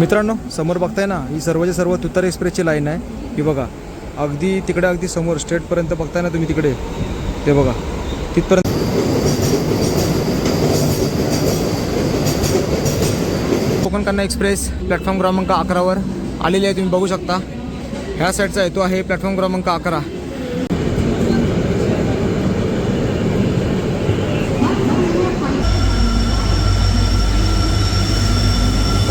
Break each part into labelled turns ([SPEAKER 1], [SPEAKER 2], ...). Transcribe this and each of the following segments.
[SPEAKER 1] मित्रांनो समोर बघताय ना ही सर्वच्या सर्व तुतार एक्सप्रेसची लाईन आहे. ही बघा अगदी तिकडे अगदी समोर स्ट्रेटपर्यंत बघताय ना तुम्ही तिकडे. ते बघा तिथपर्यंत कोकण कन्या एक्सप्रेस प्लॅटफॉर्म क्रमांक अकरावर आलेली आहे तुम्ही बघू शकता. ह्या साईडचा येतो तो आहे प्लॅटफॉर्म क्रमांक अकरा.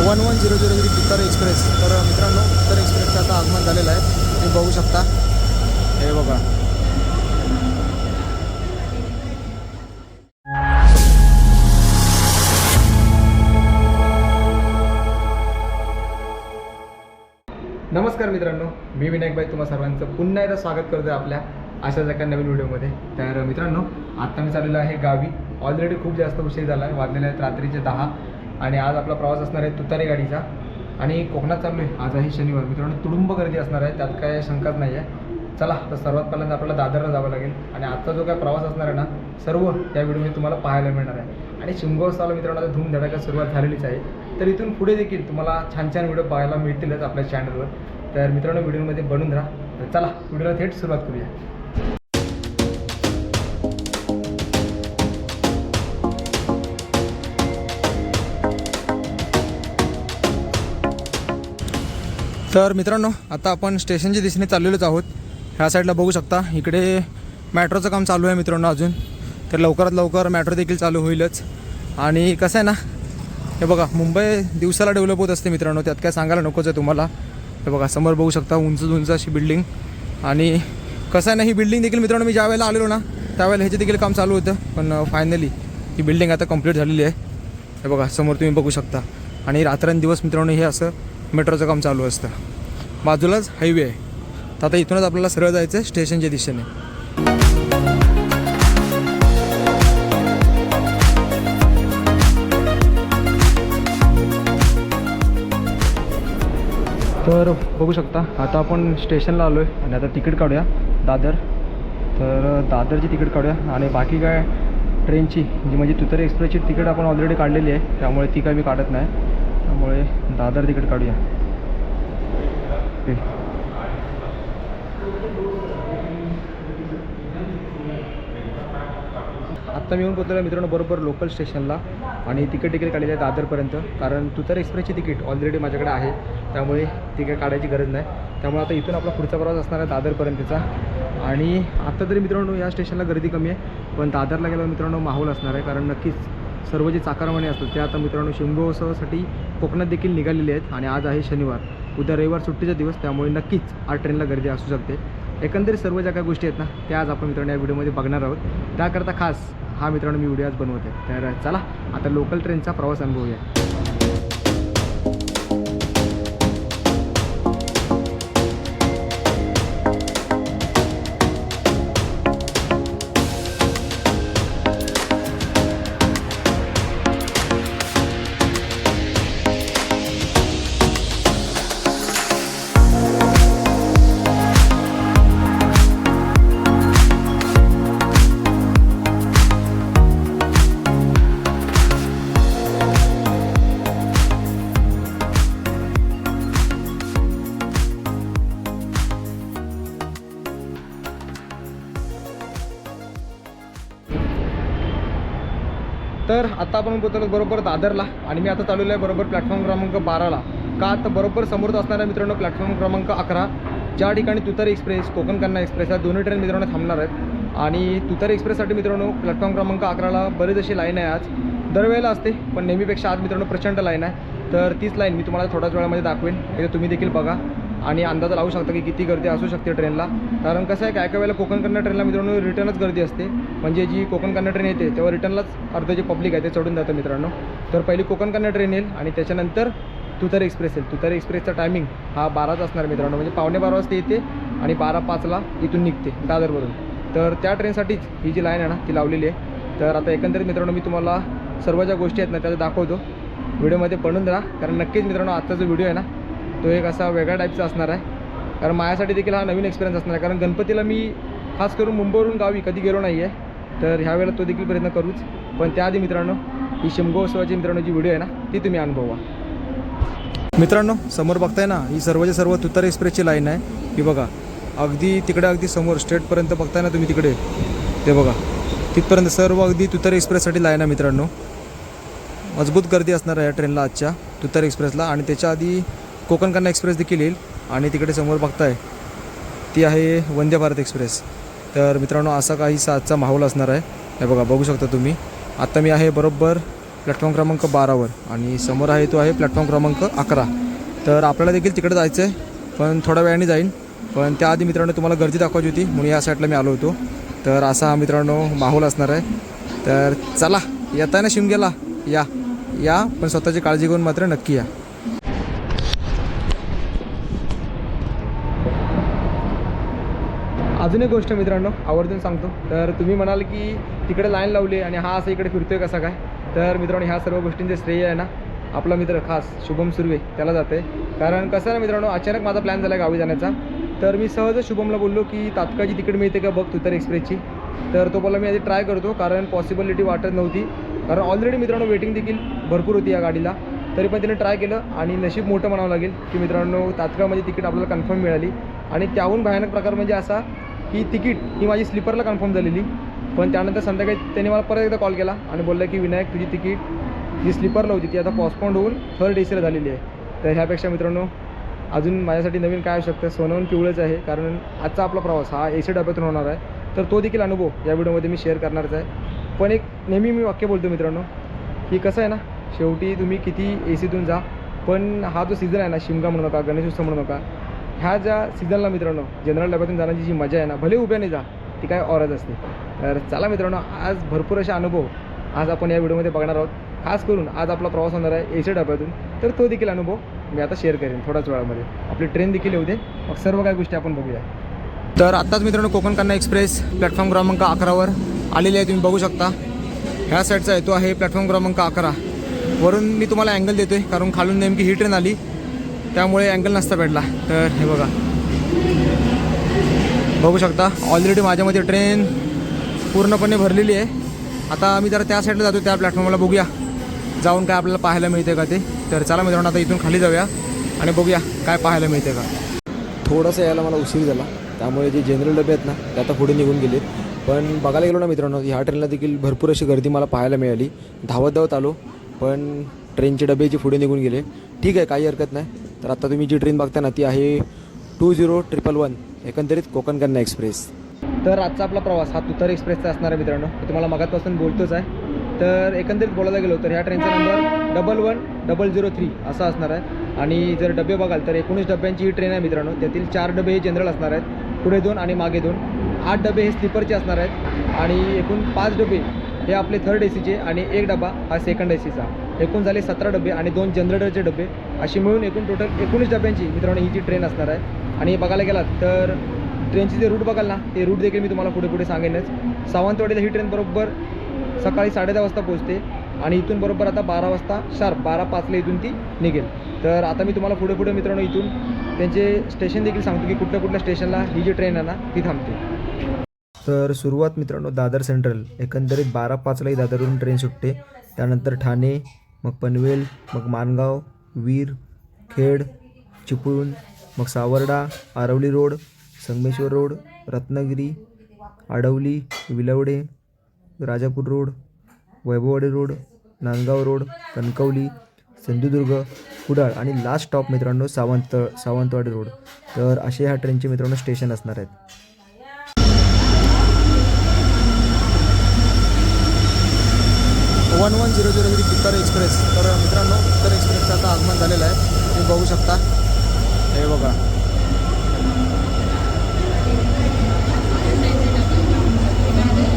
[SPEAKER 1] One one zero zero three उत्तर एक्सप्रेस तर मित्रांनो उत्तर एक्सप्रेसचं आता आगमन झालेलं आहे. तुम्ही बघू शकता. हे बघा. नमस्कार मित्रांनो मी विनायकबाई. तुम्हा सर्वांचं पुन्हा एकदा स्वागत करतोय आपल्या अशाच एका नवीन व्हिडिओमध्ये. तर मित्रांनो आत्ता मी चाललेलो आहे गावी. ऑलरेडी खूप जास्त उशीर झाला. आहे वाजलेला आहेत रात्रीचे दहा. आणि आज आपला प्रवास असणार आहे तुतारी गाडीचा आणि कोकणात चाललो आहे आज आहे शनिवार. मित्रांनो तुडुंब गर्दी असणार आहे. त्यात काय शंकाच नाही आहे. चला तर सर्वात पहिल्यांदा आपल्याला दादरला जावं लागेल. आणि आजचा जो काय प्रवास असणार आहे ना सर्व त्या व्हिडिओमध्ये तुम्हाला पाहायला मिळणार आहे. आणि शिमगोत्सवाला मित्रांनो आता धूमधडाका सुरुवात झालेलीच आहे. तर इथून पुढे देखील तुम्हाला छान छान व्हिडिओ पाहायला मिळतीलच आपल्या चॅनलवर तर मित्रांनो व्हिडिओमध्ये बनून राहा. तर चला व्हिडिओला थेट सुरुवात करूया. तर मित्रांनो आता आपण स्टेशनच्या दिशेने चाललेलोच आहोत. ह्या साईडला बघू शकता इकडे मॅट्रोचं काम चालू आहे मित्रांनो अजून. तर लवकरात लवकर मॅट्रो देखील चालू होईलच. आणि कसं आहे ना हे बघा मुंबई दिवसाला डेव्हलप होत असते मित्रांनो त्यात काय सांगायला नकोच आहे तुम्हाला. हे बघा समोर बघू शकता उंच उंच अशी बिल्डिंग आणि कसं आहे ना ही बिल्डिंग देखील मित्रांनो मी ज्या वेळेला आलेलो ना त्यावेळेला ह्याचे देखील काम चालू होतं. पण फायनली ही बिल्डिंग आता कंप्लीट झालेली आहे. हे बघा समोर तुम्ही बघू शकता. आणि रात्रंदिवस मित्रांनो हे असं मेट्रोचं काम चालू असतं. बाजूलाच हायवे आहे. तर आता इथूनच आपल्याला सरळ जायचं आहे स्टेशनच्या दिशेने. तर बघू शकता आता आपण स्टेशनला आलो आहे आणि आता तिकीट काढूया दादर. तर दादरची तिकीट काढूया आणि बाकी काय ट्रेनची जी म्हणजे, म्हणजे तुतरी एक्सप्रेसची तिकीट आपण ऑलरेडी काढलेली आहे त्यामुळे ती काय मी काढत नाही. त्यामुळे दादर तिकीट काढूया. आत्ता मी येऊन पोहोचलो मित्रांनो बरोबर लोकल स्टेशनला आणि तिकीट तिकीट काढलेलं आहे दादरपर्यंत. कारण तुतार एक्सप्रेसची तिकीट ऑलरेडी माझ्याकडे आहे. त्यामुळे तिकीट काढायची गरज नाही. त्यामुळे आता इथून आपला पुढचा प्रवास असणार आहे दादरपर्यंतचा. आणि आता तरी मित्रांनो या स्टेशनला गर्दी कमी आहे. पण दादरला गेल्यावर मित्रांनो माहोल असणार आहे. कारण नक्कीच सर्व जे चाकारमाने असतात ते आता मित्रांनो शिमगोत्सवासाठी कोकणात देखील निघालेले आहेत आणि आज आहे शनिवार. उद्या रविवार सुट्टीचा दिवस त्यामुळे नक्कीच आज ट्रेनला गर्दी असू शकते. एकंदरीत सर्व ज्या काही गोष्टी आहेत ना त्या आज आपण मित्रांनो या व्हिडिओमध्ये बघणार आहोत. त्याकरता खास हा मित्रांनो मी व्हिडिओ आज बनवत आहे तर चला आता लोकल ट्रेनचा प्रवास अनुभवूया. तर आता आपण पोहोचलो बरोबर दादरला आणि मी आता चालवलो आहे बरोबर प्लॅटफॉर्म क्रमांक बाराला. का तर बरोबर समोरच असणाऱ्या मित्रांनो प्लॅटफॉर्म क्रमांक अकरा. ज्या ठिकाणी तुतारी एक्सप्रेस कोकण कन्या एक्सप्रेस या दोन्ही ट्रेन मित्रांनो थांबणार आहेत. आणि तुतारी एक्सप्रेससाठी मित्रांनो प्लॅटफॉर्म क्रमांक अकराला बरेच अशी लाईन आहे आज. दरवेळेला असते पण नेहमीपेक्षा आज मित्रांनो प्रचंड लाईन आहे. तर तीच लाईन मी तुम्हाला थोड्याच वेळामध्ये दाखवेन. तुम्ही देखील बघा. आणि अंदाज लावू शकता की किती गर्दी असू शकते ट्रेनला. कारण कसं आहे काय काय वेळेला कोकणकडनं ट्रेनला मित्रांनो रिटर्नच गर्दी असते. म्हणजे जी कोकणकडनं ट्रेन येते तेव्हा रिटर्नलाच अर्ध जे पब्लिक आहे ते चढून जातं मित्रांनो. तर पहिली कोकणकडनं ट्रेन येईल आणि त्याच्यानंतर तुतारी एक्सप्रेस येईल. तुतारी एक्सप्रेसचा टायमिंग हा बाराच असणार मित्रांनो. म्हणजे पावणे बारा वाजता येते आणि बारा पाचला इथून निघते दादरवरून. तर त्या ट्रेनसाठीच ही जी लाईन आहे ना ती लावलेली आहे. तर आता एकंदरीत मित्रांनो मी तुम्हाला सर्व ज्या गोष्टी आहेत ना त्या दाखवतो. व्हिडिओमध्ये बनून राहा. कारण नक्कीच मित्रांनो आजचा जो व्हिडिओ आहे ना तो एक असा वेगळ्या टाईपचा असणार आहे. कारण माझ्यासाठी देखील हा नवीन एक्सपिरियन्स असणार आहे. कारण गणपतीला मी खास करून मुंबईवरून गावी कधी गेलो नाही आहे तर ह्या वेळेला तो देखील प्रयत्न करूच. पण त्याआधी मित्रांनो ही शिमगोत्सवाची मित्रांनो जी व्हिडिओ आहे ना ती तुम्ही अनुभवा मित्रांनो समोर बघताय ना ही सर्वच्या सर्व तुतार एक्सप्रेसची लाईन आहे. ही बघा अगदी तिकडे अगदी समोर स्ट्रेटपर्यंत बघताय ना तुम्ही तिकडे. ते बघा तिथपर्यंत सर्व अगदी तुतार एक्सप्रेससाठी लाईन आहे मित्रांनो. मजबूत गर्दी असणार आहे या ट्रेनला आजच्या तुतार एक्सप्रेसला आणि त्याच्या आधी कोकण कन्या एक्सप्रेस देखील येईल आणि तिकडे समोर बघताय ती आहे वंदे भारत एक्सप्रेस. तर मित्रांनो असा काही सातचा माहोल असणार आहे. हे बघा बघू शकता तुम्ही. आत्ता मी आहे बरोबर प्लॅटफॉर्म क्रमांक बारावर आणि समोर आहे तो आहे प्लॅटफॉर्म क्रमांक अकरा. तर आपल्याला देखील तिकडे जायचं आहे पण थोड्या वेळाने जाईन. पण त्याआधी मित्रांनो तुम्हाला गर्दी दाखवायची होती म्हणून या साईडला मी आलो होतो. तर असा हा मित्रांनो माहोल असणार आहे. तर चला येताय ना शिमग्याला या. या पण स्वतःची काळजी घेऊन मात्र नक्की या. अजून एक गोष्ट मित्रांनो आवर्जून सांगतो. तर तुम्ही म्हणाल की तिकडे लाईन लावली आणि हा असं इकडे फिरतोय कसा काय? तर मित्रांनो ह्या सर्व गोष्टींचे श्रेय आहे ना आपला मित्र खास शुभम सुर्वे त्याला जाते. कारण कसं आहे ना मित्रांनो अचानक माझा प्लॅन झाला गावी जाण्याचा. तर मी सहजच शुभमला बोललो की तात्काळची तिकीट मिळते का बघ तुतर एक्सप्रेसची तर तो बोला मी आधी ट्राय करतो कारण पॉसिबिलिटी वाटत नव्हती. कारण ऑलरेडी मित्रांनो वेटिंग देखील भरपूर होती या गाडीला. तरी पण तिने ट्राय केलं आणि नशीब मोठं म्हणावं लागेल की मित्रांनो तात्काळ म्हणजे तिकीट आपल्याला कन्फर्म मिळाली. आणि त्याहून भयानक प्रकार म्हणजे असा की तिकीट ही माझी स्लीपरला कन्फर्म झालेली. पण त्यानंतर संध्याकाळी त्यांनी मला परत एकदा कॉल केला आणि बोलला की विनायक तुझी तिकीट जी स्लीपरला होती ती आता पॉस्टपोंड होऊन थर्ड ए सीला झालेली आहे. तर ह्यापेक्षा मित्रांनो अजून माझ्यासाठी नवीन काय असू शकतं? सोनवून पिवळंच आहे कारण आजचा आपला प्रवास हा ए सी डब्यातून होणार आहे. तर तो देखील अनुभव या व्हिडिओमध्ये मी शेअर करणारच आहे. पण एक नेहमी मी वाक्य बोलतो मित्रांनो की कसं आहे ना शेवटी तुम्ही किती ए सीतून जा पण हा जो सीझन आहे ना शिमगा म्हणू नका गणेश उत्सव म्हणू नका ह्या ज्या सीझनला मित्रांनो जनरल डब्यातून जाण्याची जी मजा आहे ना भले उभ्याने जा ती काय औरच असते. तर चला मित्रांनो आज भरपूर असे अनुभव आज आपण या व्हिडिओमध्ये बघणार आहोत. खास करून आज आपला प्रवास होणार आहे ए सी डब्यातून तर तो देखील अनुभव मी आता शेअर करेन थोड्याच वेळामध्ये. आपली ट्रेन देखील येऊ दे. मग सर्व काही गोष्टी आपण बघूया. तर आत्ताच मित्रांनो कोकण कन्या एक्सप्रेस प्लॅटफॉर्म क्रमांक अकरावर आलेली आहे तुम्ही बघू शकता. ह्या साईडचा येतो तो आहे प्लॅटफॉर्म क्रमांक अकरा. वरून मी तुम्हाला अँगल देतो आहे कारण खालून नेमकी ही ट्रेन आली. त्यामुळे अँगल नसता भेटला. तर हे बघा. बघू शकता ऑलरेडी माझ्यामध्ये ट्रेन पूर्णपणे भरलेली आहे. आता आम्ही जरा त्या साईडला जातो त्या प्लॅटफॉर्मला बघूया. जाऊन काय आपल्याला पाहायला मिळते का ते. तर चला मित्रांनो आता इथून खाली जाऊया आणि बघूया काय पाहायला मिळते का. थोडंसं यायला मला उशीर झाला. त्यामुळे जे जनरल डबे आहेत ना ते आता पुढे निघून गेले पण बघायला गेलो ना मित्रांनो ह्या ट्रेनला देखील भरपूर अशी गर्दी मला पाहायला मिळाली. धावत धावत आलो पण ट्रेनचे डबे जे पुढे निघून गेले ठीक आहे काही हरकत नाही. तर आता तुम्ही जी ट्रेन बघता ना ती आहे टू झिरो ट्रिपल वन एकंदरीत कोकण कन्या एक्सप्रेस. तर आजचा आपला प्रवास हा तुतार एक्सप्रेसचा असणार आहे मित्रांनो. तुम्हाला मगातपासून बोलतोच आहे. तर एकंदरीत बोलायला गेलो तर ह्या ट्रेनचा number double one double zero three असा असणार आहे. आणि जर डबे बघाल तर एकोणीस डब्यांची ही ट्रेन आहे मित्रांनो. त्यातील चार डबे हे जनरल असणार आहेत. पुढे दोन आणि मागे दोन. आठ डबे हे स्लीपरचे असणार आहेत. आणि एकूण पाच डबे हे आपले थर्ड ए सीचे आणि एक डबा हा सेकंड ए सीचा एकूण झाले सतरा डबे आणि दोन जनरेटरचे डबे. अशी मिळून एकूण टोटल एकोणीस डब्यांची मित्रांनो ही जी ट्रेन असणार आहे. आणि बघायला गेलात तर ट्रेनचे जे रूट बघाल ना ते रूट देखील मी तुम्हाला पुढे पुढे सांगेनच. सावंतवाडीला ही ट्रेन बरोबर सकाळी साडेदहा वाजता पोहोचते आणि इथून बरोबर आता बारा वाजता शार्प बारा पाचला इथून ती निघेल. तर आता मी तुम्हाला पुढे पुढे मित्रांनो इथून त्यांचे स्टेशन देखील सांगतो की कुठल्या कुठल्या स्टेशनला ही जी ट्रेन आहे ना ती थांबते. तर सुरुवात मित्रांनो दादर सेंट्रल एकंदरीत बारा पाचलाही दादरवरून ट्रेन सुटते. त्यानंतर ठाणे मग पनवेल मग मानगाव वीर खेड चिपळूण मग Savarda Aravali road Sangameshwar road Ratnagiri Adavali Vilavade Rajapur road Vaibhavwadi road Nandgaon road Kankavali Sindhudurg Kudal आणि लास्ट स्टॉप मित्रांनो सावंत सावंतवाडी रोड. तर असे ह्या ट्रेनचे मित्रांनो स्टेशन असणार आहेत. One one zero zero three उत्तर एक्सप्रेस तर मित्रांनो उत्तर एक्सप्रेसचं आता आगमन झालेलं आहे. तुम्ही बघू शकता. हे बघा.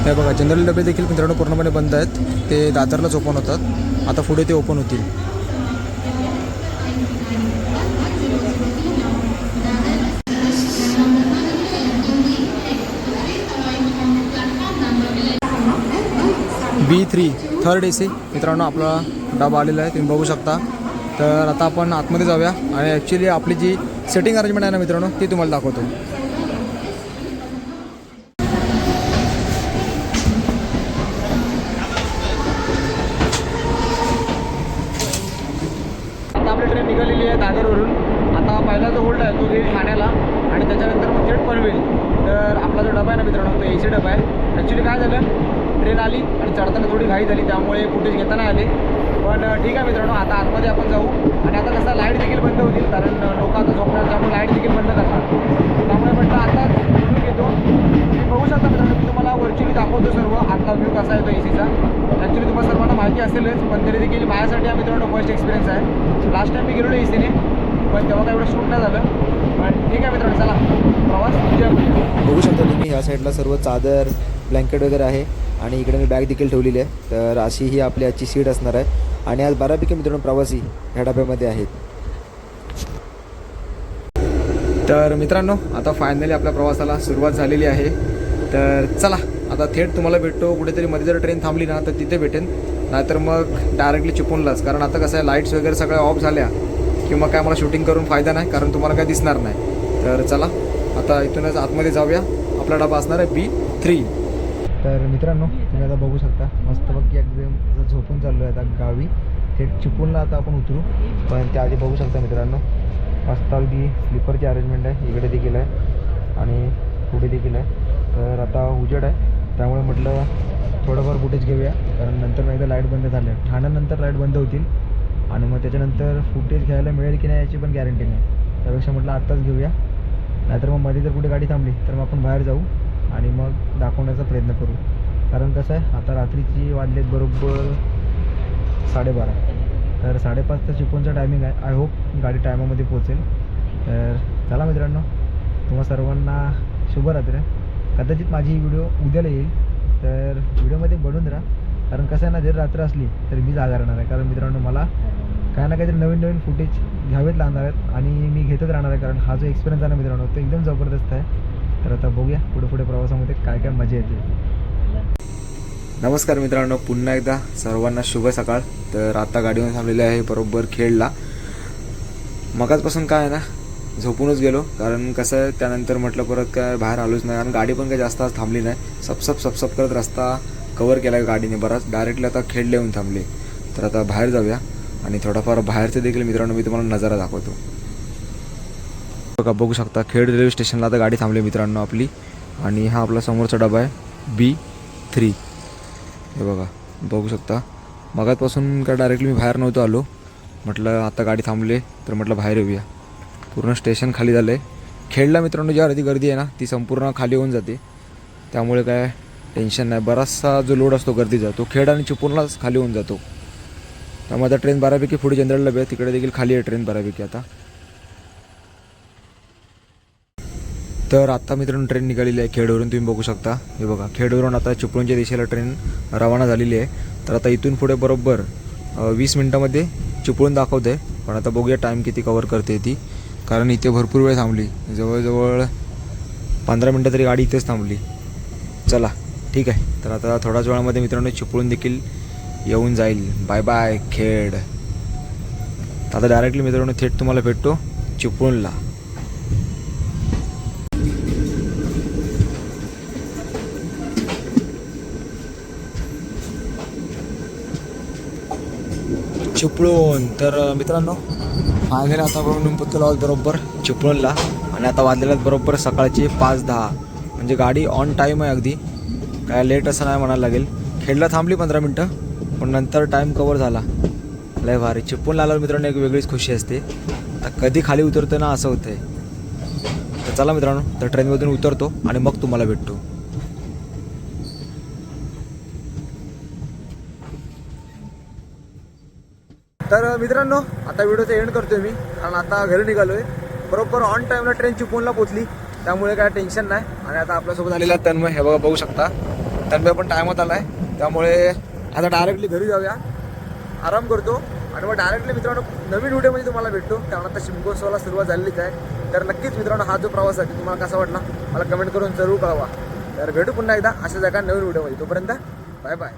[SPEAKER 1] हे बघा जनरल डबे देखील मित्रांनो पूर्णपणे बंद आहेत. ते दादरलाच ओपन होतात. आता पुढे ते ओपन होतील. B three third A C मित्रांनो आपला डबा आलेला आहे तुम्ही बघू शकता. तर आता आपण आतमध्ये जाऊया आणि ॲक्च्युली आपली जी सेटिंग अरेंजमेंट आहे ना मित्रांनो ती तुम्हाला दाखवतो. आता आपली ट्रेन निघालेली आहे दादर आता पहिला जो होल्ड आहे तो घेईल ठाण्याला. आणि त्याच्यानंतर मग थेट पनवेल. तर आपला जो डबा आहे ना मित्रांनो तो ए सी डबा आहे. ॲक्च्युली काय झालं? ट्रेन आली आणि चढताना थोडी घाई झाली त्यामुळे फुटेज घेता नाही आले. पण ठीक आहे मित्रांनो आता आतमध्ये आपण जाऊ. आणि आता कसं लाइट देखील बंद होतील कारण लोक आता झोपणार त्यामुळे लाइट देखील बंद करणार. त्यामुळे म्हटलं आता बोलून घेतो. तुम्ही बघू शकता मित्रांनो मी तुम्हाला व्हर्च्युअली दाखवतो सर्व. आतला व्ह्यू कसा येतो ए सीचा ॲक्च्युली तुम्हाला सर्वांना माहिती असेलच पण तरी देखील माझ्यासाठी हा मित्रांनो फर्स्ट एक्सपिरियन्स आहे. लास्ट टाइम मी गेलेलो ए सीने पण तेव्हा काय एवढं शूट नाही झालं. पण ठीक आहे मित्रांनो चला. प्रवास
[SPEAKER 2] बघू शकता तुम्ही ह्या साईडला सर्व चादर ब्लँकेट वगैरे आहे आणि इकडे मी बॅग देखील ठेवलेली आहे. तर अशी ही आपली आजची सीट असणार आहे. आणि आज बऱ्यापैकी मित्रांनो प्रवासी ह्या डब्यामध्ये आहेत.
[SPEAKER 1] तर मित्रांनो आता फायनली आपल्या प्रवासाला सुरुवात झालेली आहे. तर चला आता थेट तुम्हाला भेटतो. कुठेतरी मध्ये जर ट्रेन थांबली ना तर तिथे भेटेन. नाहीतर मग डायरेक्टली चिपूनलाच कारण आता कसं आहे लाईट्स वगैरे सगळ्या ऑफ झाल्या. किंवा काय मला शूटिंग करून फायदा नाही कारण तुम्हाला काय दिसणार नाही. तर चला आता इथूनच आतमध्ये जाऊया. आपला डबा असणार आहे बी थ्री
[SPEAKER 2] तर मित्रांनो तुम्ही आता बघू शकता मस्तपैकी एकदम असं झोपून चाललो आहे आता गावी. थेट चिपूनला आता आपण उतरू पण त्या आधी बघू शकता मित्रांनो मस्त अगदी स्लीपरची अरेंजमेंट आहे इकडे देखील आहे आणि पुढे देखील आहे. तर आता उजेड आहे त्यामुळे म्हटलं थोडंफार फुटेज घेऊया कारण नंतर मग एकदा लाइट बंद झाल्या. ठाण्यानंतर लाइट बंद होतील आणि मग त्याच्यानंतर फुटेज घ्यायला मिळेल की नाही याची पण गॅरंटी नाही. त्यापेक्षा म्हटलं आत्ताच घेऊया. नाहीतर मग मध्ये जर कुठे गाडी थांबली तर मग आपण बाहेर जाऊ. आणि मग दाखवण्याचा प्रयत्न करू. कारण कसं आहे आता रात्रीची वाजलेत बरोबर साडेबारा. तर साडेपाच ते शिकवणचा टायमिंग आहे. आय होप गाडी टायमामध्ये पोहोचेल. तर चला मित्रांनो तुम्हा सर्वांना शुभरात्री. कदाचित माझी ही व्हिडिओ उद्याला येईल. तर व्हिडिओमध्ये बनून राहा. कारण कसं आहे ना जर रात्र असली तर मी जागा राहणार आहे. कारण मित्रांनो मला काय ना काहीतरी नवीन नवीन फुटेज घ्यावेच लागणार आहेत. आणि मी घेतच राहणार आहे. कारण हा जो एक्सपिरियन्स आहे ना मित्रांनो तो एकदम जबरदस्त आहे. तर आता बघूया पुढे पुढे प्रवासामध्ये काय काय मजा येते.
[SPEAKER 1] नमस्कार मित्रांनो पुन्हा एकदा सर्वांना शुभ सकाळ. तर आता गाडीवर थांबलेले आहे बरोबर खेळला मगाचपासून काय आहे ना झोपूनच गेलो. कारण कसं आहे त्यानंतर म्हटलं परत काय बाहेर आलोच नाही. आणि गाडी पण काही जास्त आज थांबली नाही. सपसप सपसप करत रस्ता कवर केला गाडीने बराच. डायरेक्टली आता खेळले येऊन थांबले. तर आता बाहेर जाऊया. आणि थोडाफार बाहेरचे देखील मित्रांनो मी तुम्हाला नजारा दाखवतो. का बघू शकता. खेड रेल्वे स्टेशनला आता गाडी थांबली मित्रांनो आपली. आणि हा आपला समोरचा डबा आहे. बी थ्री हे बघा बघू शकता. मगातपासून काय डायरेक्टली मी बाहेर नव्हतो आलो. म्हटलं आता गाडी थांबले तर म्हटलं बाहेर येऊया. पूर्ण स्टेशन खाली झालं आहे खेडला मित्रांनो ज्या ती गर्दी आहे ना ती संपूर्ण खाली होऊन जाते. त्यामुळे काय टेन्शन नाही. बराचसा जो लोड असतो गर्दीचा तो खेड आणि चिपळूणलाच खाली होऊन जातो. त्यामुळे आता ट्रेन बऱ्यापैकी पुढे जनरल बे तिकडे देखील खाली आहे ट्रेन बऱ्यापैकी आता. तर आता मित्रांनो ट्रेन निघालेली आहे खेडवरून. तुम्ही बघू शकता. हे बघा खेडवरून आता चिपळूणच्या दिशेला ट्रेन रवाना झालेली आहे. तर आता इथून पुढे बरोबर वीस मिनटामध्ये चिपळूण दाखवते पण आता बघूया टाईम किती कवर करते ती. कारण इथे भरपूर वेळ थांबली. जवळजवळ पंधरा मिनटं तरी गाडी इथेच थांबली. चला ठीक आहे. तर आता थोड्याच वेळामध्ये मित्रांनो चिपळूण देखील येऊन जाईल. Bye bye Khed. आता डायरेक्टली मित्रांनो थेट तुम्हाला भेटतो चिपळूणला. चिपळूण तर मित्रांनो फायनली आता बघून पुतला आहोत बरोबर चिपळूणला आणि आता वाजलेल्या बरोबर सकाळचे पाच दहा. म्हणजे गाडी ऑन टाईम आहे अगदी. काय लेट असं नाही म्हणायला लागेल. खेळला थांबली पंधरा मिनटं पण नंतर टाईम कवर झाला. लय भारी. चिपळूणला आल्यावर मित्रांनो एक वेगळीच खुशी असते. आता कधी खाली उतरतं ना असं होतंय. तर चला मित्रांनो तर ट्रेनमधून उतरतो आणि मग तुम्हाला भेटतो. तर मित्रांनो आता व्हिडिओचा एंड करतोय मी कारण आता घरी निघालोय. बरोबर ऑन टाईमला ट्रेन चिपळूणला पोचली त्यामुळे काय टेन्शन नाही. आणि आता आपल्यासोबत आलेला तन्मय हे बघा बघू शकता. तन्मय पण टायमात आला आहे त्यामुळे आता डायरेक्टली घरी जाऊया. आराम करतो. आणि मग डायरेक्टली मित्रांनो नवीन व्हिडिओमध्ये तुम्हाला भेटतो कारण आता शिमगोत्सवाला सुरुवात झालेलीच आहे. तर नक्कीच मित्रांनो हा जो प्रवास आहे तुम्हाला कसा वाटला? मला कमेंट करून जरूर कळवा. तर भेटू पुन्हा एकदा अशा जागा नवीन व्हिडिओमध्ये तोपर्यंत बाय बाय